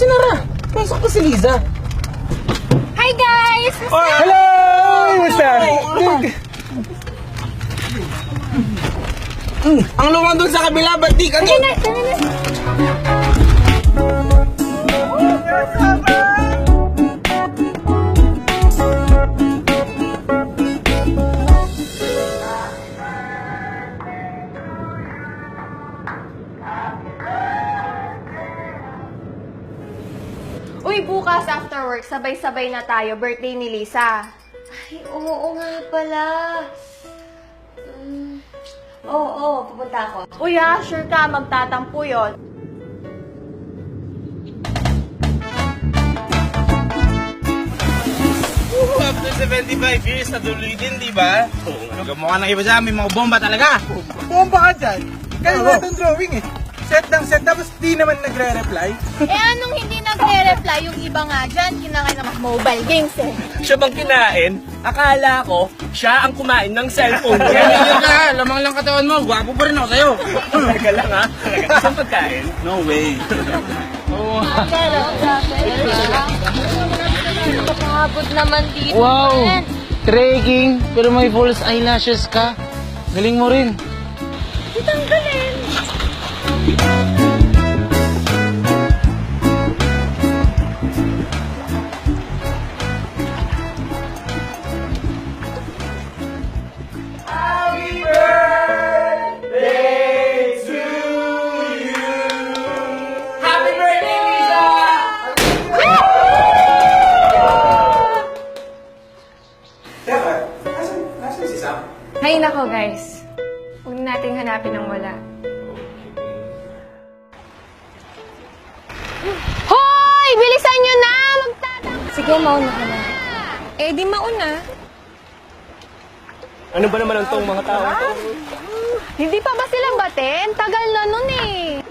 Pasok ko si Liza. Hi guys! Hello! Kumusta? Mm, ang lumang doon sa kabila, ba't di ka doon? Bukas after work, sabay-sabay na tayo. Birthday ni Lisa. Ay, oo nga pala. Mm, oo, oo, pupunta ako. Uy ah, sure ka, magtatampo yon. After 75 years, natuloy din, di ba? Gamukha ng iba sa amin, mga bomba talaga. Bomba ka dyan. Kaya nga itong drawing eh. Set ng set, tapos di naman nagre-reply. Eh anong hindi nagre-reply yung iba nga dyan? Kinakain ng mga mobile games eh. Siya bang kinain? Akala ko, siya ang kumain ng cellphone ko. Ganyan ka, lamang lang katawan mo, gwapo pa rin ako sa'yo. Teka lang ha. Isang pagkain? No way. Pero, grabe. Nakakabot naman dito. Wow! Trekking, pero may false eyelashes ka. Galing mo rin. Happy Huwag nating hanapin ang wala. Hoy! Bilisan nyo na! Magtatang... Sige, mauna ka na. Eh, di mauna. Ano ba naman ang tong mga tao to? Hindi pa ba sila batin? Tagal na nun eh.